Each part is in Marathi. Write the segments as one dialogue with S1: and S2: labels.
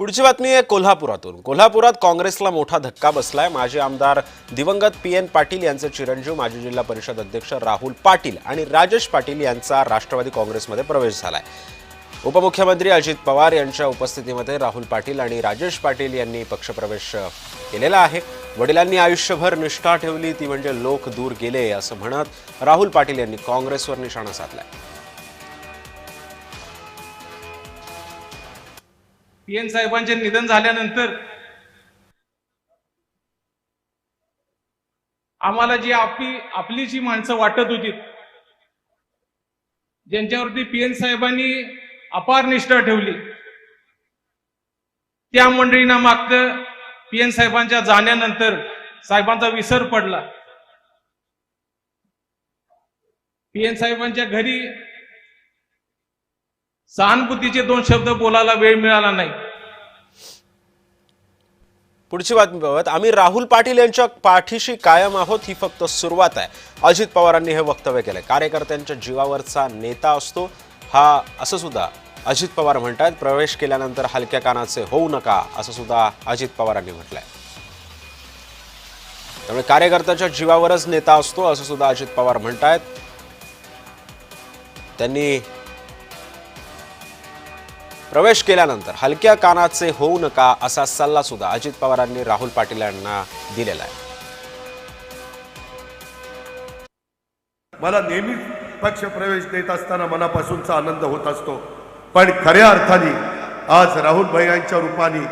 S1: पुढची बातमी आहे कोल्हापुरातून. कोल्हापुरात काँग्रेसला मोठा धक्का बसलाय. माजी आमदार दिवंगत पी एन पाटील यांचे चिरंजीव माजी जिल्हा परिषद अध्यक्ष राहुल पाटील आणि राजेश पाटील यांचा राष्ट्रवादी काँग्रेसमध्ये प्रवेश झालाय. उपमुख्यमंत्री अजित पवार यांच्या उपस्थितीमध्ये राहुल पाटील आणि राजेश पाटील यांनी पक्षप्रवेश केलेला आहे. वडिलांनी आयुष्यभर निष्ठा ठेवली ती म्हणजे लोक दूर गेले असं म्हणत राहुल पाटील यांनी काँग्रेसवर निशाणा साधलाय.
S2: पी एन साहेबांचे निधन झाल्यानंतर आम्हाला जी आपली आपली जी माणसं वाटत होती ज्यांच्यावरती पी एन साहेबांनी अपार निष्ठा ठेवली त्या मंडळींना मागतं पी एन साहेबांच्या जाण्यानंतर साहेबांचा विसर पडला. पी एन साहेबांच्या घरी सहानुभूतीचे दोन शब्द बोलायला वेळ मिळाला नाही.
S1: पुढची बातमी बघत आम्ही राहुल पाटील यांच्या पाठीशी कायम आहोत ही फक्त सुरुवात आहे. अजित पवारांनी हे वक्तव्य केलंय. कार्यकर्त्यांच्या जीवावरचा नेता असतो हा असं सुद्धा अजित पवार म्हणतात. प्रवेश केल्यानंतर हलक्या कानाचे होऊ नका असं सुद्धा अजित पवारांनी म्हटलंय. त्यामुळे कार्यकर्त्याच्या जीवावरच नेता असतो असं सुद्धा अजित पवार म्हणतायत. त्यांनी प्रवेश केल्यानंतर हलक्या कानाचे होऊ नका असा सल्ला सुद्धा अजित पवारांनी राहुल पाटील यांना दिलेला आहे.
S3: मला नेहमीच पक्ष प्रवेश देत असताना मनापासूनचा आनंद होत असतो. पण खऱ्या अर्थाने आज राहुल भैयांच्या रूपाने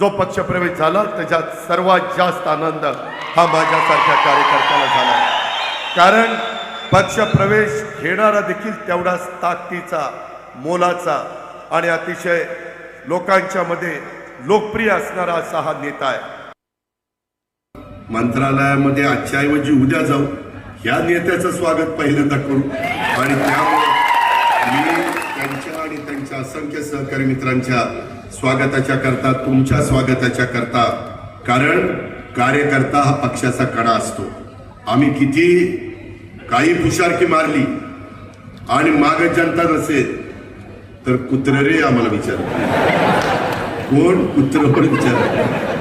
S3: जो पक्ष प्रवेश झाला त्याच्यात सर्वात जास्त आनंद हा माझ्यासारख्या कार्यकर्त्याला झाला. कारण पक्ष प्रवेश घेणारा देखील तेवढाच ताकदीचा मोलाचा आणि अतिशय लोकांच्या मध्ये लोकप्रिय असणारा असा हा नेता आहे. मंत्रालयामध्ये आजच्या ऐवजी उद्या जाऊ. या नेत्याचं स्वागत पहिल्यांदा करू. आणि त्यामुळे मी त्यांच्या आणि त्यांच्या असंख्य सहकारी मित्रांच्या स्वागताच्या करता तुमच्या स्वागताच्या करता कारण कार्यकर्ता हा पक्षाचा कडा असतो. आम्ही किती काही हुशारकी मारली आणि माग जनता नसेल तर कुत्र रे आम्हाला विचार कोण कुत्र पण विचार